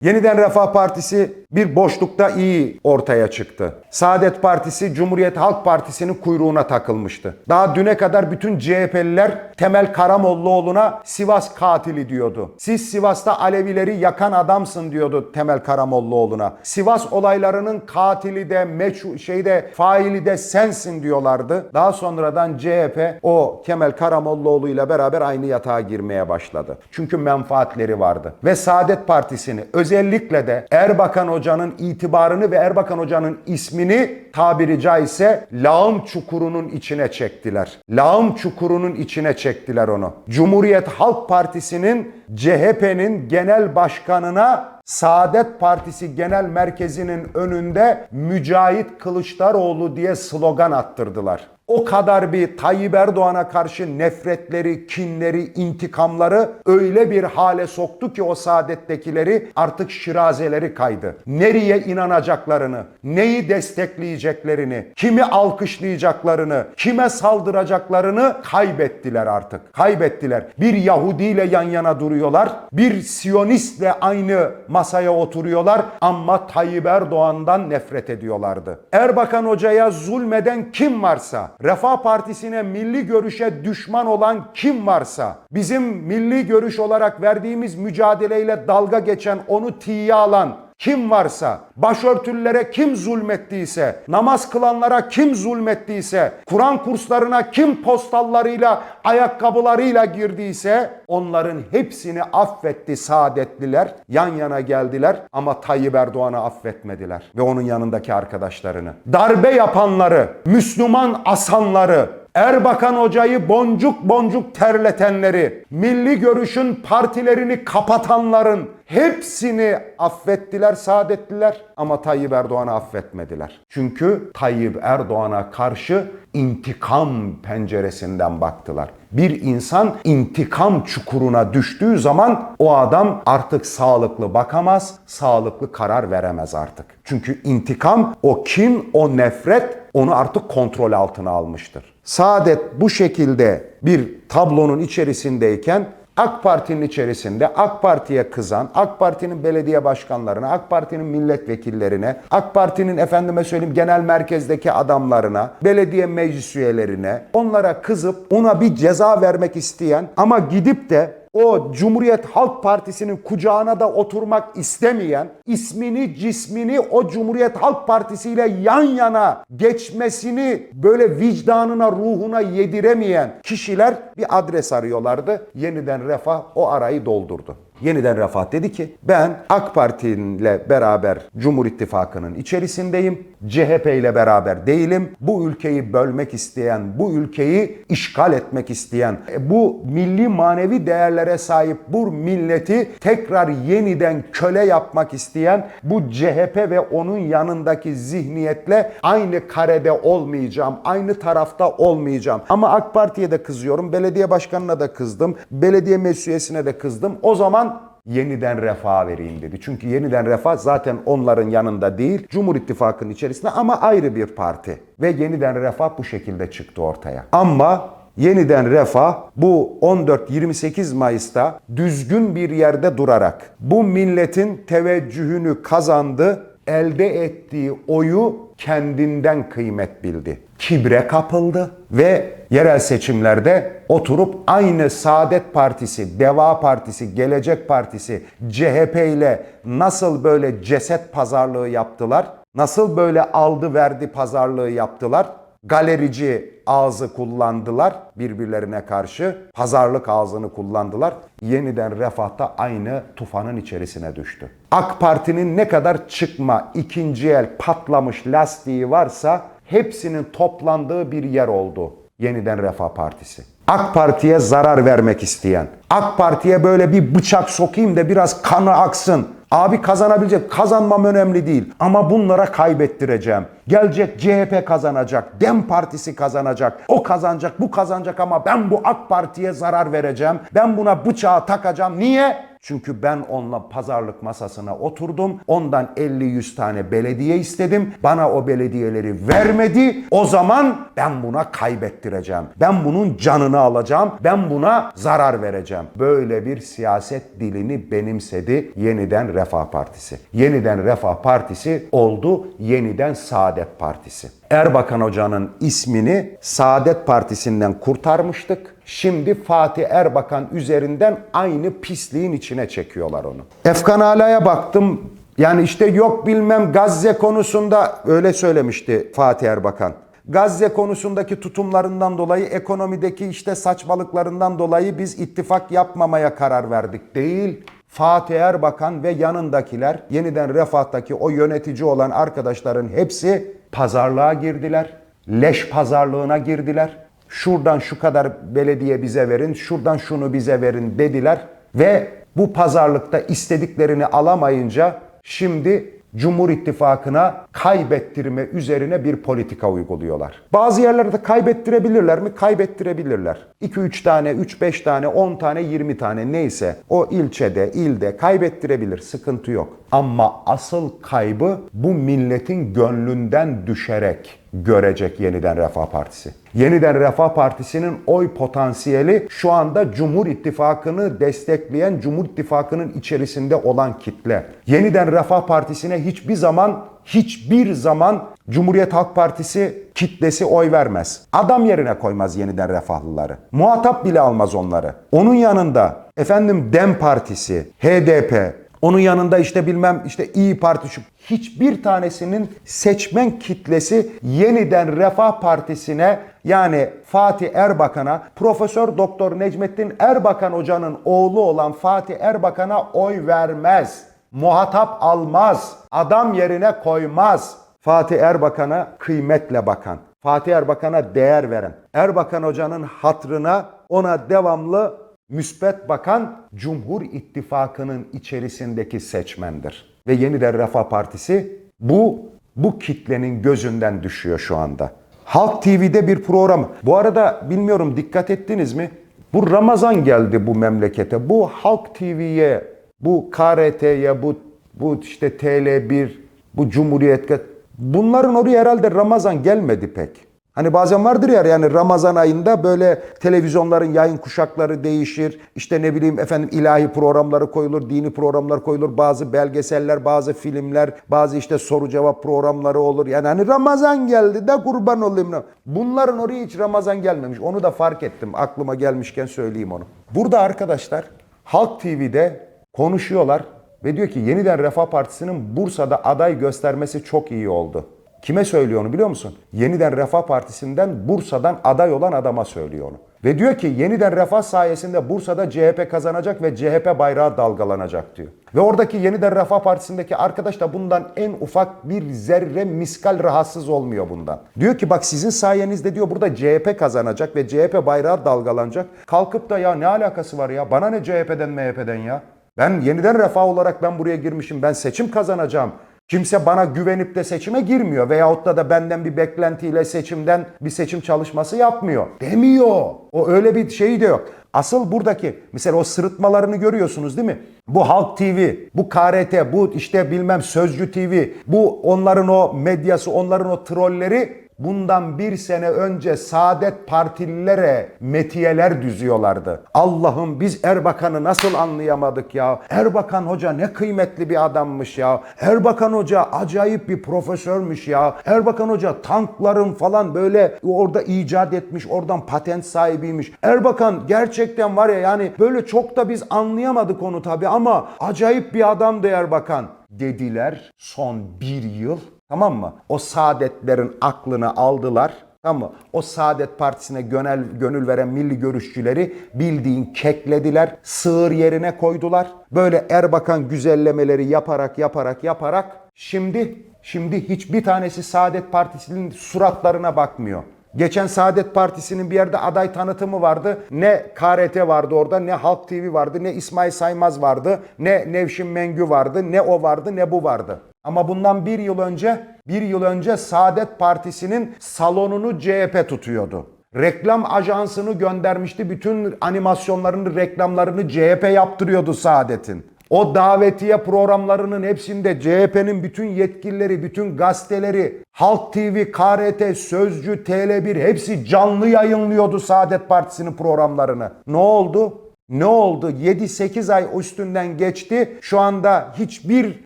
Yeniden Refah Partisi bir boşlukta iyi ortaya çıktı. Saadet Partisi Cumhuriyet Halk Partisi'nin kuyruğuna takılmıştı. Daha düne kadar bütün CHP'liler Temel Karamollaoğlu'na Sivas katili diyordu. Siz Sivas'ta Alevileri yakan adamsın diyordu Temel Karamollaoğlu'na. Sivas olaylarının katili de meçhu şeyde faili de sensin diyorlardı. Daha sonradan CHP o Kemal Karamollaoğlu ile beraber aynı yatağa girmeye başladı. Çünkü menfaatleri vardı. Ve Saadet Partisi'ni özellikle de Erbakan Hoca'nın itibarını ve Erbakan Hoca'nın ismini tabiri caizse lağım çukurunun içine çektiler. Lağım çukurunun içine çektiler onu. Cumhuriyet Halk Partisi'nin CHP'nin genel başkanına Saadet Partisi Genel Merkezi'nin önünde Mücahit Kılıçdaroğlu diye slogan attırdılar. O kadar bir Tayyip Erdoğan'a karşı nefretleri, kinleri, intikamları öyle bir hale soktu ki o saadettekileri artık şirazeleri kaydı. Nereye inanacaklarını, neyi destekleyeceklerini, kimi alkışlayacaklarını, kime saldıracaklarını kaybettiler artık. Kaybettiler. Bir Yahudi ile yan yana duruyorlar. Bir Siyonistle aynı masaya oturuyorlar ama Tayyip Erdoğan'dan nefret ediyorlardı. Erbakan Hoca'ya zulmeden kim varsa, Refah Partisi'ne milli görüşe düşman olan kim varsa, bizim milli görüş olarak verdiğimiz mücadeleyle dalga geçen, onu tiye alan, kim varsa, başörtülere kim zulmettiyse, namaz kılanlara kim zulmettiyse, Kur'an kurslarına kim postallarıyla, ayakkabılarıyla girdiyse onların hepsini affetti saadetliler. Yan yana geldiler ama Tayyip Erdoğan'ı affetmediler ve onun yanındaki arkadaşlarını. Darbe yapanları, Müslüman asanları, Erbakan Hoca'yı boncuk boncuk terletenleri, milli görüşün partilerini kapatanların hepsini affettiler, saadetliler ama Tayyip Erdoğan'ı affetmediler. Çünkü Tayyip Erdoğan'a karşı intikam penceresinden baktılar. Bir insan intikam çukuruna düştüğü zaman o adam artık sağlıklı bakamaz, sağlıklı karar veremez artık. Çünkü intikam, o kin, o nefret onu artık kontrol altına almıştır. Saadet bu şekilde bir tablonun içerisindeyken AK Parti'nin içerisinde AK Parti'ye kızan, AK Parti'nin belediye başkanlarına, AK Parti'nin milletvekillerine, AK Parti'nin efendime söyleyeyim genel merkezdeki adamlarına, belediye meclis üyelerine, onlara kızıp ona bir ceza vermek isteyen ama gidip de o Cumhuriyet Halk Partisi'nin kucağına da oturmak istemeyen, ismini, cismini o Cumhuriyet Halk Partisi ile yan yana geçmesini böyle vicdanına, ruhuna yediremeyen kişiler bir adres arıyorlardı. Yeniden Refah o arayı doldurdu. Yeniden Refah dedi ki ben AK Parti ile beraber Cumhur İttifakı'nın içerisindeyim. CHP ile beraber değilim. Bu ülkeyi bölmek isteyen, bu ülkeyi işgal etmek isteyen, e, bu milli manevi değerlere sahip bu milleti tekrar yeniden köle yapmak isteyen bu CHP ve onun yanındaki zihniyetle aynı karede olmayacağım, aynı tarafta olmayacağım. Ama AK Parti'ye de kızıyorum, belediye başkanına da kızdım, belediye meclis de kızdım. O zaman yeniden refah vereyim dedi. Çünkü yeniden refah zaten onların yanında değil, Cumhur İttifakı'nın içerisinde ama ayrı bir parti. Ve yeniden refah bu şekilde çıktı ortaya. Ama yeniden refah bu 14-28 Mayıs'ta düzgün bir yerde durarak bu milletin teveccühünü kazandı, elde ettiği oyu kendinden kıymet bildi. Kibre kapıldı ve yerel seçimlerde oturup aynı Saadet Partisi, Deva Partisi, Gelecek Partisi, CHP ile nasıl böyle ceset pazarlığı yaptılar? Nasıl böyle aldı verdi pazarlığı yaptılar? Galerici ağzı kullandılar birbirlerine karşı. Pazarlık ağzını kullandılar. Yeniden refahta aynı tufanın içerisine düştü. AK Parti'nin ne kadar çıkma, ikinci el patlamış lastiği varsa hepsinin toplandığı bir yer oldu. Yeniden Refah Partisi. AK Parti'ye zarar vermek isteyen, AK Parti'ye böyle bir bıçak sokayım da biraz kanı aksın. Abi kazanabilecek, kazanmam önemli değil. Ama bunlara kaybettireceğim. Gelecek CHP kazanacak, DEM Partisi kazanacak, o kazanacak, bu kazanacak ama ben bu AK Parti'ye zarar vereceğim. Ben buna bıçağı takacağım. Niye? Çünkü ben onunla pazarlık masasına oturdum. Ondan 50-100 tane belediye istedim. Bana o belediyeleri vermedi. O zaman ben buna kaybettireceğim. Ben bunun canını alacağım. Ben buna zarar vereceğim. Böyle bir siyaset dilini benimsedi yeniden Refah Partisi. Yeniden Refah Partisi oldu yeniden Saadet Partisi. Erbakan Hoca'nın ismini Saadet Partisi'nden kurtarmıştık. Şimdi Fatih Erbakan üzerinden aynı pisliğin içine çekiyorlar onu. Efkan Ala'ya baktım. Yani işte yok bilmem Gazze konusunda öyle söylemişti Fatih Erbakan. Gazze konusundaki tutumlarından dolayı, ekonomideki işte saçmalıklarından dolayı biz ittifak yapmamaya karar verdik. Değil. Fatih Erbakan ve yanındakiler, yeniden Refah'taki o yönetici olan arkadaşların hepsi pazarlığa girdiler. Leş pazarlığına girdiler. Şuradan şu kadar belediye bize verin, şuradan şunu bize verin dediler. Ve bu pazarlıkta istediklerini alamayınca şimdi Cumhur İttifakı'na kaybettirme üzerine bir politika uyguluyorlar. Bazı yerlerde kaybettirebilirler mi? Kaybettirebilirler. 2-3 tane, 3-5 tane, 10 tane, 20 tane neyse o ilçede, ilde kaybettirebilir. Sıkıntı yok. Ama asıl kaybı bu milletin gönlünden düşerek görecek yeniden Refah Partisi. Yeniden Refah Partisi'nin oy potansiyeli şu anda Cumhur İttifakı'nı destekleyen Cumhur İttifakı'nın içerisinde olan kitle. Yeniden Refah Partisi'ne hiçbir zaman hiçbir zaman Cumhuriyet Halk Partisi kitlesi oy vermez. Adam yerine koymaz yeniden refahlıları. Muhatap bile almaz onları. Onun yanında efendim Dem Partisi, HDP, onun yanında işte bilmem işte İyi Parti şu hiçbir tanesinin seçmen kitlesi yeniden Refah Partisi'ne yani Fatih Erbakan'a Profesör Doktor Necmettin Erbakan hocanın oğlu olan Fatih Erbakan'a oy vermez. Muhatap almaz. Adam yerine koymaz. Fatih Erbakan'a kıymetle bakan. Fatih Erbakan'a değer veren. Erbakan hocanın hatrına ona devamlı müspet bakan Cumhur İttifakı'nın içerisindeki seçmendir. Ve Yeniden Refah Partisi bu bu kitlenin gözünden düşüyor şu anda. Halk TV'de bir program. Bu arada bilmiyorum dikkat ettiniz mi? Bu Ramazan geldi bu memlekete. Bu Halk TV'ye, bu KRT'ye, bu bu işte TL1, bu Cumhuriyet bunların oraya herhalde Ramazan gelmedi pek. Hani bazen vardır ya yani Ramazan ayında böyle televizyonların yayın kuşakları değişir. İşte ne bileyim efendim ilahi programları koyulur, dini programlar koyulur. Bazı belgeseller, bazı filmler, bazı işte soru cevap programları olur. Yani hani Ramazan geldi de kurban olayım. Bunların oraya hiç Ramazan gelmemiş. Onu da fark ettim. Aklıma gelmişken söyleyeyim onu. Burada arkadaşlar Halk TV'de konuşuyorlar ve diyor ki yeniden Refah Partisi'nin Bursa'da aday göstermesi çok iyi oldu. Kime söylüyor onu biliyor musun? Yeniden Refah Partisi'nden Bursa'dan aday olan adama söylüyor onu. Ve diyor ki yeniden Refah sayesinde Bursa'da CHP kazanacak ve CHP bayrağı dalgalanacak diyor. Ve oradaki yeniden Refah Partisi'ndeki arkadaş da bundan en ufak bir zerre miskal rahatsız olmuyor bundan. Diyor ki bak sizin sayenizde diyor burada CHP kazanacak ve CHP bayrağı dalgalanacak. Kalkıp da ya ne alakası var ya bana ne CHP'den MHP'den ya. Ben yeniden refah olarak ben buraya girmişim. Ben seçim kazanacağım. Kimse bana güvenip de seçime girmiyor veyahut da da benden bir beklentiyle seçimden bir seçim çalışması yapmıyor. Demiyor. O öyle bir şey de yok. Asıl buradaki mesela o sırıtmalarını görüyorsunuz değil mi? Bu Halk TV, bu KRT, bu işte bilmem Sözcü TV, bu onların o medyası, onların o trolleri bundan bir sene önce Saadet Partililere metiyeler düzüyorlardı. Allah'ım biz Erbakan'ı nasıl anlayamadık ya? Erbakan Hoca ne kıymetli bir adammış ya. Erbakan Hoca acayip bir profesörmüş ya. Erbakan Hoca tankların falan böyle orada icat etmiş, oradan patent sahibiymiş. Erbakan gerçekten var ya yani böyle çok da biz anlayamadık onu tabii ama acayip bir adamdı Erbakan dediler son bir yıl Tamam mı? O saadetlerin aklını aldılar. Tamam mı? O Saadet Partisi'ne gönül, gönül veren milli görüşçüleri bildiğin keklediler. Sığır yerine koydular. Böyle Erbakan güzellemeleri yaparak yaparak yaparak şimdi şimdi hiçbir tanesi Saadet Partisi'nin suratlarına bakmıyor. Geçen Saadet Partisi'nin bir yerde aday tanıtımı vardı. Ne KRT vardı orada, ne Halk TV vardı, ne İsmail Saymaz vardı, ne Nevşin Mengü vardı, ne o vardı, ne bu vardı. Ama bundan bir yıl önce, bir yıl önce Saadet Partisi'nin salonunu CHP tutuyordu. reklam ajansını göndermişti. Bütün animasyonlarını, reklamlarını CHP yaptırıyordu Saadet'in. O davetiye programlarının hepsinde CHP'nin bütün yetkilileri, bütün gazeteleri, Halk TV, KRT, Sözcü, TL1 hepsi canlı yayınlıyordu Saadet Partisi'nin programlarını. Ne oldu? Ne oldu? 7-8 ay üstünden geçti. Şu anda hiçbir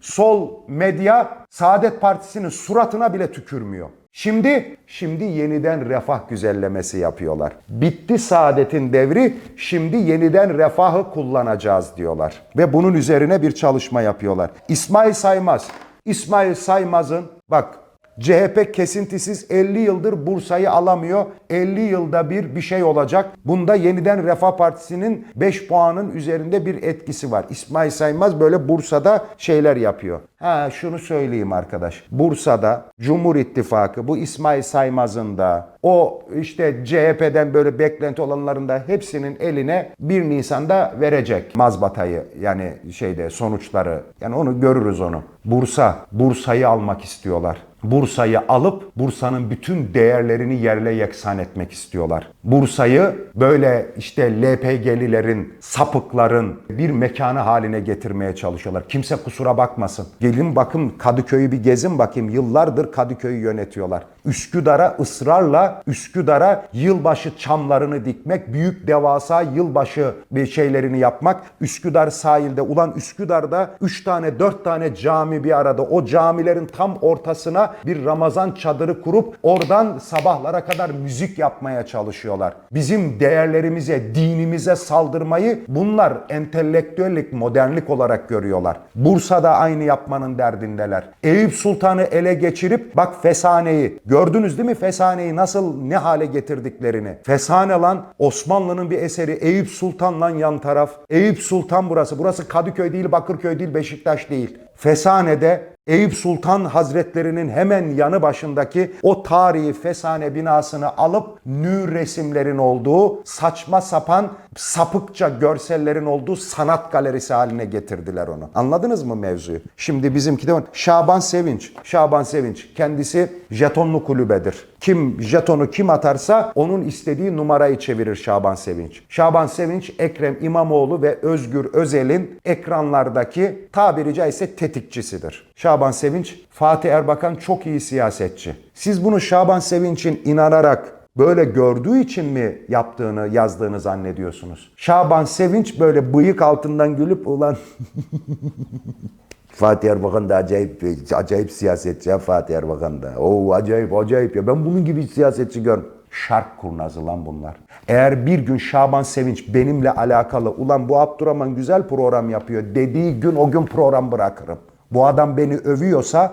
sol medya Saadet Partisi'nin suratına bile tükürmüyor. Şimdi şimdi yeniden refah güzellemesi yapıyorlar. Bitti saadetin devri. Şimdi yeniden refahı kullanacağız diyorlar. Ve bunun üzerine bir çalışma yapıyorlar. İsmail Saymaz. İsmail Saymaz'ın bak CHP kesintisiz 50 yıldır Bursa'yı alamıyor. 50 yılda bir bir şey olacak. Bunda yeniden Refah Partisi'nin 5 puanın üzerinde bir etkisi var. İsmail Saymaz böyle Bursa'da şeyler yapıyor. Ha şunu söyleyeyim arkadaş. Bursa'da Cumhur İttifakı bu İsmail Saymaz'ın da o işte CHP'den böyle beklenti olanların da hepsinin eline 1 Nisan'da verecek mazbatayı yani şeyde sonuçları. Yani onu görürüz onu. Bursa, Bursa'yı almak istiyorlar. Bursa'yı alıp Bursa'nın bütün değerlerini yerle yeksan etmek istiyorlar. Bursa'yı böyle işte LPG'lilerin, sapıkların bir mekanı haline getirmeye çalışıyorlar. Kimse kusura bakmasın. Gelin bakın Kadıköy'ü bir gezin bakayım. Yıllardır Kadıköy'ü yönetiyorlar. Üsküdar'a ısrarla Üsküdar'a yılbaşı çamlarını dikmek, büyük devasa yılbaşı bir şeylerini yapmak. Üsküdar sahilde ulan Üsküdar'da 3 tane 4 tane cami bir arada o camilerin tam ortasına bir Ramazan çadırı kurup oradan sabahlara kadar müzik yapmaya çalışıyorlar. Bizim değerlerimize, dinimize saldırmayı bunlar entelektüellik, modernlik olarak görüyorlar. Bursa'da aynı yapmanın derdindeler. Eyüp Sultan'ı ele geçirip bak Fesane'yi gördünüz değil mi Fesane'yi nasıl ne hale getirdiklerini. Fesane lan Osmanlı'nın bir eseri Eyüp Sultan lan yan taraf. Eyüp Sultan burası. Burası Kadıköy değil, Bakırköy değil, Beşiktaş değil. Fesane'de Eyüp Sultan Hazretlerinin hemen yanı başındaki o tarihi fesane binasını alıp nü resimlerin olduğu saçma sapan sapıkça görsellerin olduğu sanat galerisi haline getirdiler onu. Anladınız mı mevzuyu? Şimdi bizimki de Şaban Sevinç. Şaban Sevinç kendisi jetonlu kulübedir. Kim jetonu kim atarsa onun istediği numarayı çevirir Şaban Sevinç. Şaban Sevinç Ekrem İmamoğlu ve Özgür Özel'in ekranlardaki tabiri caizse tetikçisidir. Şaban Sevinç, Fatih Erbakan çok iyi siyasetçi. Siz bunu Şaban Sevinç'in inanarak böyle gördüğü için mi yaptığını, yazdığını zannediyorsunuz? Şaban Sevinç böyle bıyık altından gülüp ulan Fatih Erbakan da acayip, acayip siyasetçi ya Fatih Erbakan da. Oo acayip, acayip ya. Ben bunun gibi siyasetçi görmedim. Şark kurnazı lan bunlar. Eğer bir gün Şaban Sevinç benimle alakalı ulan bu Abdurrahman güzel program yapıyor dediği gün o gün program bırakırım. Bu adam beni övüyorsa,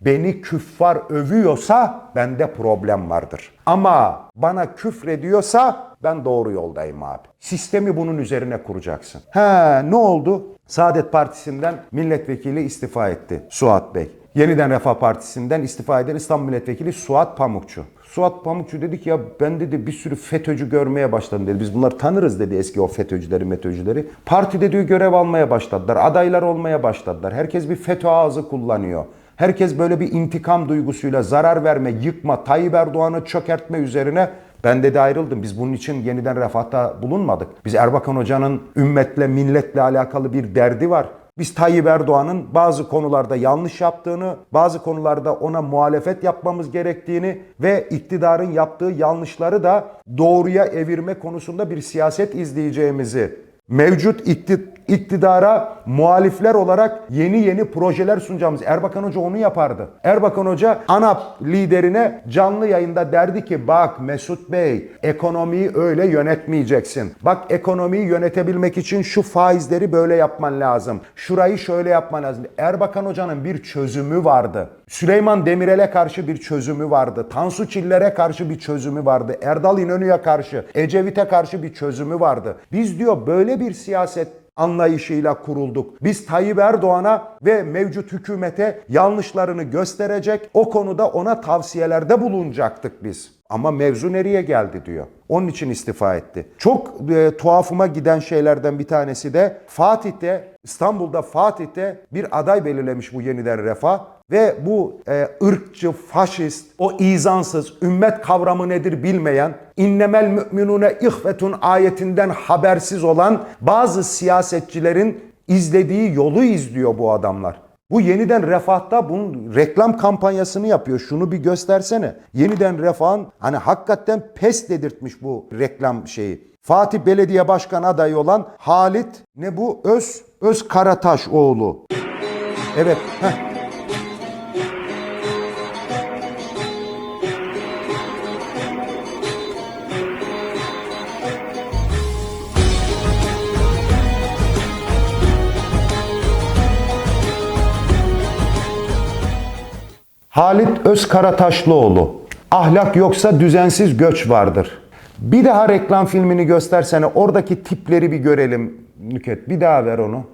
beni küffar övüyorsa bende problem vardır. Ama bana küfrediyorsa ben doğru yoldayım abi. Sistemi bunun üzerine kuracaksın. He ne oldu? Saadet Partisi'nden milletvekili istifa etti Suat Bey. Yeniden Refah Partisi'nden istifa eden İstanbul Milletvekili Suat Pamukçu. Suat Pamukçu dedi ki ya ben dedi bir sürü FETÖ'cü görmeye başladım dedi. Biz bunları tanırız dedi eski o FETÖ'cüleri METÖ'cüleri. Partide diyor görev almaya başladılar. Adaylar olmaya başladılar. Herkes bir FETÖ ağzı kullanıyor. Herkes böyle bir intikam duygusuyla zarar verme, yıkma, Tayyip Erdoğan'ı çökertme üzerine ben dedi ayrıldım. Biz bunun için yeniden refahta bulunmadık. Biz Erbakan Hoca'nın ümmetle, milletle alakalı bir derdi var. Biz Tayyip Erdoğan'ın bazı konularda yanlış yaptığını, bazı konularda ona muhalefet yapmamız gerektiğini ve iktidarın yaptığı yanlışları da doğruya evirme konusunda bir siyaset izleyeceğimizi mevcut ikti- iktidara muhalifler olarak yeni yeni projeler sunacağımız. Erbakan Hoca onu yapardı. Erbakan Hoca ANAP liderine canlı yayında derdi ki bak Mesut Bey ekonomiyi öyle yönetmeyeceksin. Bak ekonomiyi yönetebilmek için şu faizleri böyle yapman lazım. Şurayı şöyle yapman lazım. Erbakan Hoca'nın bir çözümü vardı. Süleyman Demirel'e karşı bir çözümü vardı. Tansu Çiller'e karşı bir çözümü vardı. Erdal İnönü'ye karşı, Ecevit'e karşı bir çözümü vardı. Biz diyor böyle bir siyaset anlayışıyla kurulduk. Biz Tayyip Erdoğan'a ve mevcut hükümete yanlışlarını gösterecek, o konuda ona tavsiyelerde bulunacaktık biz. Ama mevzu nereye geldi diyor. Onun için istifa etti. Çok e, tuhafıma giden şeylerden bir tanesi de Fatih'te, İstanbul'da Fatih'te bir aday belirlemiş bu yeniden refah. Ve bu e, ırkçı, faşist, o izansız, ümmet kavramı nedir bilmeyen, innemel müminune ihvetun ayetinden habersiz olan bazı siyasetçilerin izlediği yolu izliyor bu adamlar. Bu yeniden refahta bunun reklam kampanyasını yapıyor. Şunu bir göstersene. Yeniden refahın hani hakikaten pes dedirtmiş bu reklam şeyi. Fatih Belediye Başkan adayı olan Halit ne bu? Öz Öz Karataş oğlu. Evet. Heh. Halit Özkarataşlıoğlu. Ahlak yoksa düzensiz göç vardır. Bir daha reklam filmini göstersene. Oradaki tipleri bir görelim Nüket. Bir daha ver onu.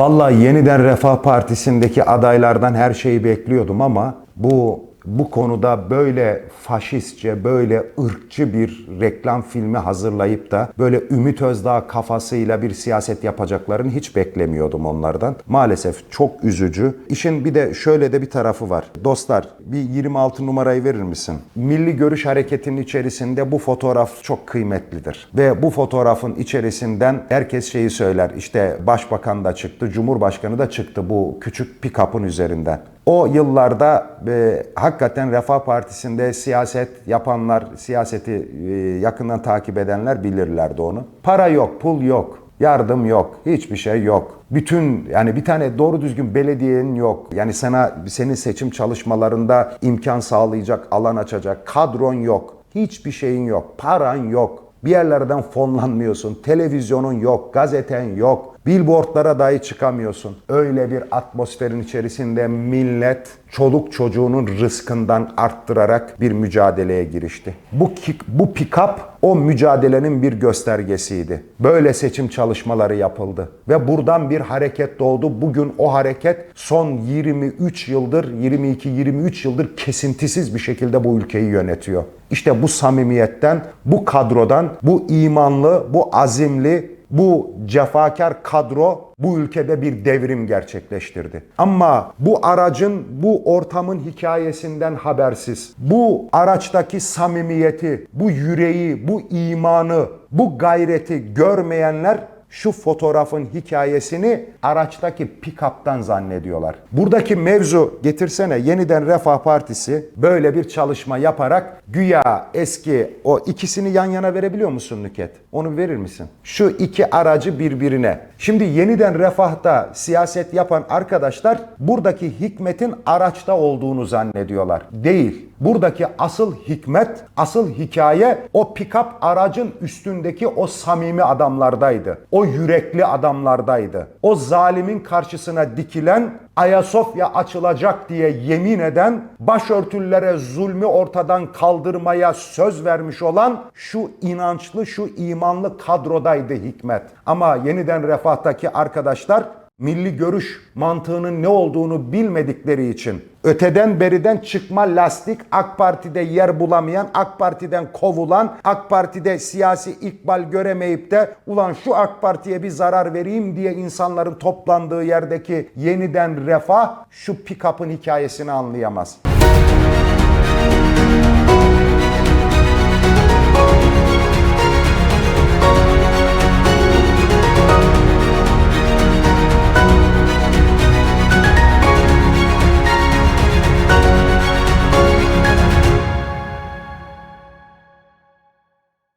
Vallahi yeniden Refah Partisi'ndeki adaylardan her şeyi bekliyordum ama bu bu konuda böyle faşistçe, böyle ırkçı bir reklam filmi hazırlayıp da böyle Ümit Özdağ kafasıyla bir siyaset yapacaklarını hiç beklemiyordum onlardan. Maalesef çok üzücü. İşin bir de şöyle de bir tarafı var. Dostlar bir 26 numarayı verir misin? Milli Görüş Hareketi'nin içerisinde bu fotoğraf çok kıymetlidir. Ve bu fotoğrafın içerisinden herkes şeyi söyler. İşte başbakan da çıktı, cumhurbaşkanı da çıktı bu küçük pick-up'ın üzerinden. O yıllarda e, hakikaten Refah Partisi'nde siyaset yapanlar, siyaseti e, yakından takip edenler bilirlerdi onu. Para yok, pul yok, yardım yok, hiçbir şey yok. Bütün yani bir tane doğru düzgün belediyenin yok. Yani sana senin seçim çalışmalarında imkan sağlayacak, alan açacak kadron yok. Hiçbir şeyin yok, paran yok. Bir yerlerden fonlanmıyorsun, televizyonun yok, gazeten yok, billboardlara dahi çıkamıyorsun. Öyle bir atmosferin içerisinde millet çoluk çocuğunun rızkından arttırarak bir mücadeleye girişti. Bu kick, bu pick-up o mücadelenin bir göstergesiydi. Böyle seçim çalışmaları yapıldı ve buradan bir hareket doğdu. Bugün o hareket son 23 yıldır, 22-23 yıldır kesintisiz bir şekilde bu ülkeyi yönetiyor. İşte bu samimiyetten, bu kadrodan, bu imanlı, bu azimli, bu cefakar kadro bu ülkede bir devrim gerçekleştirdi. Ama bu aracın, bu ortamın hikayesinden habersiz, bu araçtaki samimiyeti, bu yüreği, bu imanı, bu gayreti görmeyenler şu fotoğrafın hikayesini araçtaki pick-up'tan zannediyorlar. Buradaki mevzu getirsene yeniden Refah Partisi böyle bir çalışma yaparak güya eski o ikisini yan yana verebiliyor musun Nüket? Onu verir misin? Şu iki aracı birbirine. Şimdi yeniden Refah'ta siyaset yapan arkadaşlar buradaki hikmetin araçta olduğunu zannediyorlar. Değil. Buradaki asıl hikmet, asıl hikaye o pick-up aracın üstündeki o samimi adamlardaydı. O yürekli adamlardaydı. O zalimin karşısına dikilen Ayasofya açılacak diye yemin eden, başörtülere zulmü ortadan kaldırmaya söz vermiş olan şu inançlı, şu imanlı kadrodaydı hikmet. Ama yeniden refahtaki arkadaşlar milli görüş mantığının ne olduğunu bilmedikleri için öteden beriden çıkma lastik AK Parti'de yer bulamayan, AK Parti'den kovulan, AK Parti'de siyasi ikbal göremeyip de ulan şu AK Parti'ye bir zarar vereyim diye insanların toplandığı yerdeki yeniden refah şu pick-up'ın hikayesini anlayamaz.